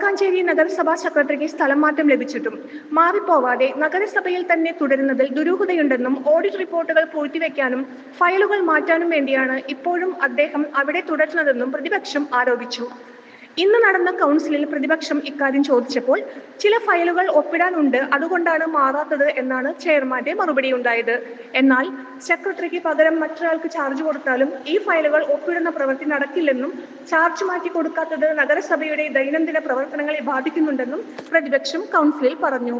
വടക്കാഞ്ചേരി നഗരസഭാ സെക്രട്ടറിക്ക് സ്ഥലം മാറ്റം ലഭിച്ചിട്ടും മാറിപ്പോവാതെ നഗരസഭയിൽ തന്നെ തുടരുന്നതിൽ ദുരൂഹതയുണ്ടെന്നും ഓഡിറ്റ് റിപ്പോർട്ടുകൾ പൂഴ്ത്തിവെക്കാനും ഫയലുകൾ മാറ്റാനും വേണ്ടിയാണ് ഇപ്പോഴും അദ്ദേഹം അവിടെ തുടരുന്നതെന്നും പ്രതിപക്ഷം ആരോപിച്ചു. ഇന്ന് നടന്ന കൗൺസിലിൽ പ്രതിപക്ഷം ഇക്കാര്യം ചോദിച്ചപ്പോൾ ചില ഫയലുകൾ ഒപ്പിടാനുണ്ട് അതുകൊണ്ടാണ് മാറാത്തത് എന്നാണ് ചെയർമാന്റെ മറുപടി ഉണ്ടായത്. എന്നാൽ സെക്രട്ടറിക്ക് പകരം മറ്റൊരാൾക്ക് ചാർജ് കൊടുത്താലും ഈ ഫയലുകൾ ഒപ്പിടുന്ന പ്രവൃത്തി നടക്കില്ലെന്നും ചാർജ് മാറ്റി കൊടുക്കാത്തത് നഗരസഭയുടെ ദൈനംദിന പ്രവർത്തനങ്ങളെ ബാധിക്കുന്നുണ്ടെന്നും പ്രതിപക്ഷം കൗൺസിലിൽ പറഞ്ഞു.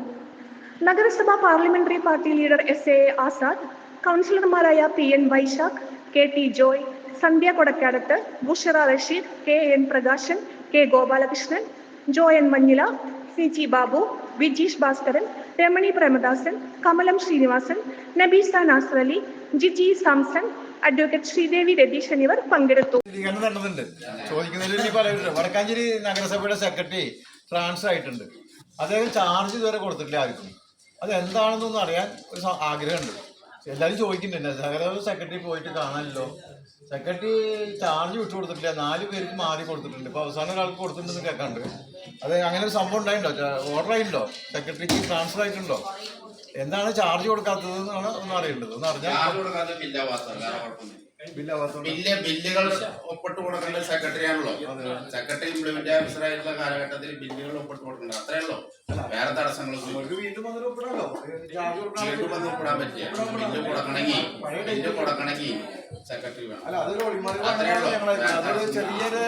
നഗരസഭാ parliamentary party leader S A Azad കൗൺസിലർമാരായ P N Vaishakh K T Joy Sandhya Kodakkadath Bushara Rasheed K N Prakashan K Gopalakrishnan Joyan Manjila C G Babu Vijeesh Bhaskaran Ramani Premadasan Kamalam Srinivasan Nabeesa Nasar Jiji Samson advocate Sreedevi Ratheesh എന്നിവർ പങ്കെടുത്തു. വടക്കാഞ്ചേരി നഗരസഭയുടെ secretary transfer ആയിട്ടുണ്ട്. അദ്ദേഹം charge ഇതുവരെ കൊടുത്തിട്ടില്ല ആർക്കും. അത് എന്താണെന്നൊന്നും അറിയാൻ ഒരു ആഗ്രഹമുണ്ട്. എല്ലാവരും ചോദിക്കുന്നുണ്ട്. നഗരസഭ സെക്രട്ടറി പോയിട്ട് കാണാനല്ലോ. സെക്രട്ടറി ചാർജ് വിട്ടു കൊടുത്തിട്ടില്ല. നാല് പേർക്ക് മാറി കൊടുത്തിട്ടുണ്ട്. ഇപ്പൊ അവസാനം ഒരാൾക്ക് കൊടുത്തിട്ടുണ്ടെന്ന് കേൾക്കാണ്ട്. അത് അങ്ങനെ ഒരു സംഭവം ഉണ്ടായിട്ടുണ്ടോ? ഓർഡർ ആയിട്ടുണ്ടോ? സെക്രട്ടറിക്ക് ട്രാൻസ്ഫർ ആയിട്ടുണ്ടോ? എന്താണ് ചാർജ് കൊടുക്കാത്തത് എന്നാണ് ഒന്ന് അറിയേണ്ടത്. ഒന്ന് അറിഞ്ഞാൽ ബില്ല് ബില്ലുകൾ ഒപ്പിട്ട് കൊടുക്കേണ്ട സെക്രട്ടറി ആണല്ലോ സെക്രട്ടറി ഇംപ്ലിമെന്റ് ഓഫീസർ ആയിട്ടുള്ള കാലഘട്ടത്തിൽ ബില്ലുകൾ ഒപ്പിട്ട് കൊടുക്കണ്ട അത്രേ ഉള്ളൂ വേറെ തടസ്സങ്ങളൊന്നും വീണ്ടും വന്ന് ഒപ്പിടാൻ പറ്റില്ല ബില്ല് കൊടുക്കണമെങ്കിൽ ബില്ല് കൊടുക്കണമെങ്കിൽ സെക്രട്ടറി വേണം അല്ല അതൊരു ഒളിമറി അത്രേ ഉള്ളൂ. ഞങ്ങളെ അതൊരു ചെറിയൊരു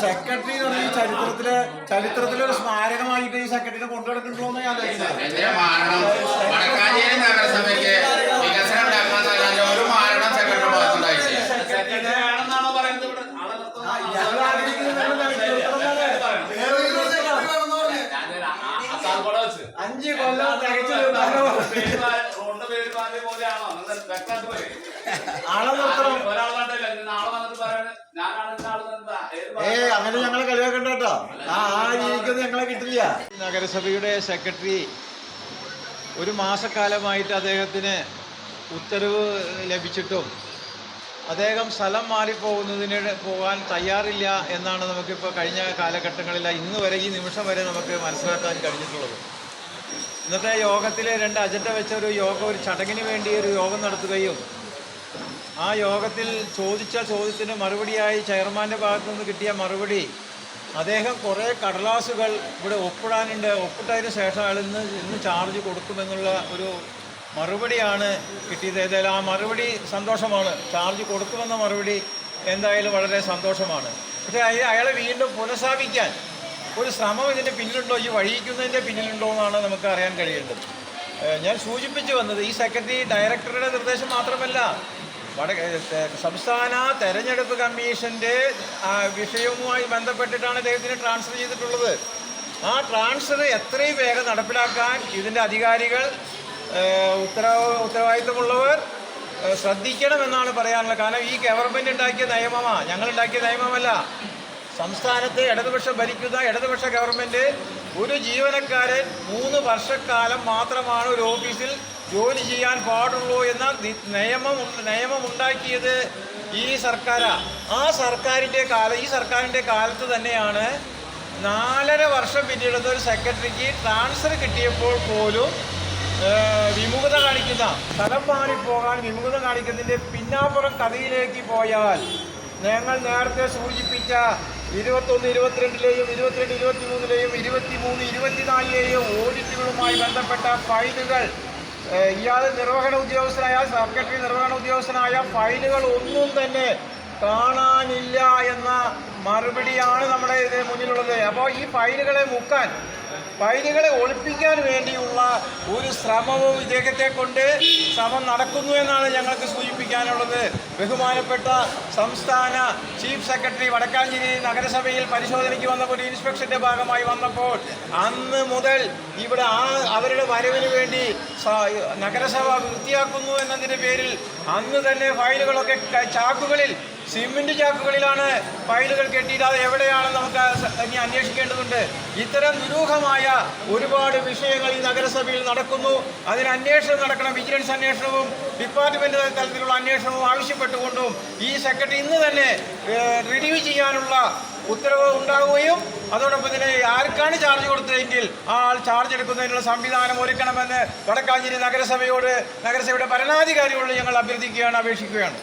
സെക്രട്ടറി എന്ന് പറഞ്ഞാൽ ചരിത്രത്തിലെ ചരിത്രത്തിലെ ഒരു സ്മാരകമായിട്ട് ഈ സെക്രട്ടറിനെ കൊണ്ടുനടക്കണ്ടോ എന്ന് ഞാൻ ആലോചിക്കുന്നത് എന്തിനാ മാറണം വടക്കാഞ്ചേരി നഗരസഭയ്ക്ക് വികസനം ഉണ്ടാക്കാന്നല്ലാതെ ഒരു മാരണം സെക്രട്ടറി ഭാഗത്തുണ്ടായിട്ടില്ല ആഗ്രഹിക്കുന്നത് അഞ്ച് കൊല്ലം തികച്ചു ആളെ നിർത്തണം ഏ അങ്ങനെ ഞങ്ങളെ കളിയാക്കണ്ട കേട്ടോ. ആ ആ രീതിക്കൊന്നും ഞങ്ങളെ കിട്ടില്ല. നഗരസഭയുടെ സെക്രട്ടറി ഒരു മാസക്കാലമായിട്ട് അദ്ദേഹത്തിന് ഉത്തരവ് ലഭിച്ചിട്ടും അദ്ദേഹം സ്ഥലം മാറിപ്പോകുന്നതിന് പോകാൻ തയ്യാറില്ല എന്നാണ് നമുക്കിപ്പോൾ കഴിഞ്ഞ കാലഘട്ടങ്ങളിൽ ഇന്ന് വരെ ഈ നിമിഷം വരെ നമുക്ക് മനസ്സിലാക്കാൻ കഴിഞ്ഞിട്ടുള്ളത്. ഇന്നത്തെ യോഗത്തിലെ രണ്ട് അജണ്ട വെച്ച ഒരു യോഗം ഒരു ചടങ്ങിന് വേണ്ടി ഒരു യോഗം നടത്തുകയും ആ യോഗത്തിൽ ചോദിച്ച ചോദ്യത്തിന് മറുപടിയായി ചെയർമാന്റെ ഭാഗത്തു നിന്ന് കിട്ടിയ മറുപടി അദ്ദേഹം കുറേ കടലാസുകൾ ഇവിടെ ഒപ്പിടാനുണ്ട്. ഒപ്പിട്ടതിന് ശേഷം അയാൾ ഇന്ന് ഇന്ന് ചാർജ് കൊടുക്കുമെന്നുള്ള ഒരു മറുപടിയാണ് കിട്ടിയത്. ഏതായാലും ആ മറുപടി സന്തോഷമാണ്. ചാർജ് കൊടുക്കുമെന്ന മറുപടി എന്തായാലും വളരെ സന്തോഷമാണ്. പക്ഷേ അയ- അയാളെ വീണ്ടും പുനഃസ്ഥാപിക്കാൻ ഒരു ശ്രമം ഇതിന്റെ പിന്നിലുണ്ടോ? ഈ വഴിയിക്കുന്നതിന്റെ പിന്നിലുണ്ടോ എന്നാണ് നമുക്ക് അറിയാൻ കഴിയേണ്ടത്. ഞാൻ സൂചിപ്പിച്ചു വന്നത് ഈ സെക്രട്ടറി ഡയറക്ടറുടെ നിർദ്ദേശം മാത്രമല്ല വട സംസ്ഥാന തെരഞ്ഞെടുപ്പ് കമ്മീഷന്റെ വിഷയവുമായി ബന്ധപ്പെട്ടിട്ടാണ് അദ്ദേഹത്തിന് ട്രാൻസ്ഫർ ചെയ്തിട്ടുള്ളത്. ആ ട്രാൻസ്ഫർ എത്രയും വേഗം നടപ്പിലാക്കാൻ ഇതിന്റെ അധികാരികൾ ഉത്തരവ് ഉത്തരവാദിത്തമുള്ളവർ ഏഹ് ശ്രദ്ധിക്കണമെന്നാണ് പറയാനുള്ളത്. കാരണം ഈ ഗവൺമെന്റ് ഉണ്ടാക്കിയ നിയമമാണ് ഞങ്ങൾ ഉണ്ടാക്കിയ നിയമമല്ല. സംസ്ഥാനത്തെ ഇടതുപക്ഷം ഭരിക്കുന്ന ഇടതുപക്ഷ ഗവൺമെന്റ് ഒരു ജീവനക്കാരൻ മൂന്ന് വർഷക്കാലം മാത്രമാണ് ഒരു ഓഫീസിൽ ജോലി ചെയ്യാൻ പാടുള്ളൂ എന്ന നിയമം നിയമമുണ്ടാക്കിയത് ഈ സർക്കാരാണ് ആ സർക്കാരിന്റെ കാല ഈ സർക്കാരിന്റെ കാലത്ത് തന്നെയാണ് നാലര വർഷം പിന്നീടുന്ന ഒരു സെക്രട്ടറിക്ക് ട്രാൻസ്ഫർ കിട്ടിയപ്പോൾ പോലും വിമുഖത കാണിക്കുന്ന സ്ഥലം മാറിപ്പോകാൻ വിമുഖത കാണിക്കുന്നതിന്റെ പിന്നാപ്പുറം കഥയിലേക്ക് പോയാൽ ഞങ്ങൾ നേരത്തെ സൂചിപ്പിച്ച ഇരുപത്തൊന്ന് ഇരുപത്തിരണ്ടിലെയും ഇരുപത്തിരണ്ട് ഇരുപത്തി മൂന്നിലെയും ഇരുപത്തി മൂന്ന് ഇരുപത്തിനാലിലെയും ഓഡിറ്റുകളുമായി ബന്ധപ്പെട്ട ഫയലുകൾ ഇയാൾ നിർവഹണ ഉദ്യോഗസ്ഥനായ സെക്രട്ടറി നിർവഹണ ഉദ്യോഗസ്ഥനായ ഫയലുകൾ ഒന്നും തന്നെ കാണാനില്ല എന്ന മറുപടിയാണ് നമ്മുടെ ഇത് മുന്നിലുള്ളത്. അപ്പോൾ ഈ ഫയലുകളെ മുക്കാൻ ഫയലുകളെ ഒളിപ്പിക്കാൻ വേണ്ടിയുള്ള ഒരു ശ്രമവും ഇദ്ദേഹത്തെ കൊണ്ട് ശ്രമം നടക്കുന്നു എന്നാണ് ഞങ്ങൾക്ക് സൂചിപ്പിക്കാനുള്ളത്. ബഹുമാനപ്പെട്ട സംസ്ഥാന ചീഫ് സെക്രട്ടറി വടക്കാഞ്ചേരി നഗരസഭയിൽ പരിശോധനയ്ക്ക് വന്നപ്പോൾ ഒരു ഇൻസ്പെക്ഷന്റെ ഭാഗമായി വന്നപ്പോൾ അന്ന് മുതൽ ഇവിടെ ആ അവരുടെ വരവിന് വേണ്ടി നഗരസഭ വൃത്തിയാക്കുന്നു എന്നതിന്റെ പേരിൽ അന്ന് തന്നെ ഫയലുകളൊക്കെ ചാക്കുകളിൽ സിമെന്റ് ചാക്കുകളിലാണ് ഫയലുകൾ കെട്ടിയിട്ട് അത് എവിടെയാണെന്ന് നമുക്ക് ഇനി അന്വേഷിക്കേണ്ടതുണ്ട്. ഇത്തരം ദുരൂഹമായ ഒരുപാട് വിഷയങ്ങൾ ഈ നഗരസഭയിൽ നടക്കുന്നു. അതിന് അന്വേഷണം നടക്കണം. വിജിലൻസ് അന്വേഷണവും ഡിപ്പാർട്ട്മെന്റ് തലത്തിലുള്ള അന്വേഷണവും ആവശ്യപ്പെട്ടുകൊണ്ടും ഈ സെക്രട്ടറി ഇന്ന് തന്നെ റിലീവ് ചെയ്യാനുള്ള ഉത്തരവ് ഉണ്ടാവുകയും അതോടൊപ്പം തന്നെ ആർക്കാണ് ചാർജ് കൊടുത്തതെങ്കിൽ ആ ആൾ ചാർജ് എടുക്കുന്നതിനുള്ള സംവിധാനം ഒരുക്കണമെന്ന് വടക്കാഞ്ചേരി നഗരസഭയോട് നഗരസഭയുടെ ഭരണാധികാരികളോട് ഞങ്ങൾ അഭ്യർത്ഥിക്കുകയാണ് അപേക്ഷിക്കുകയാണ്.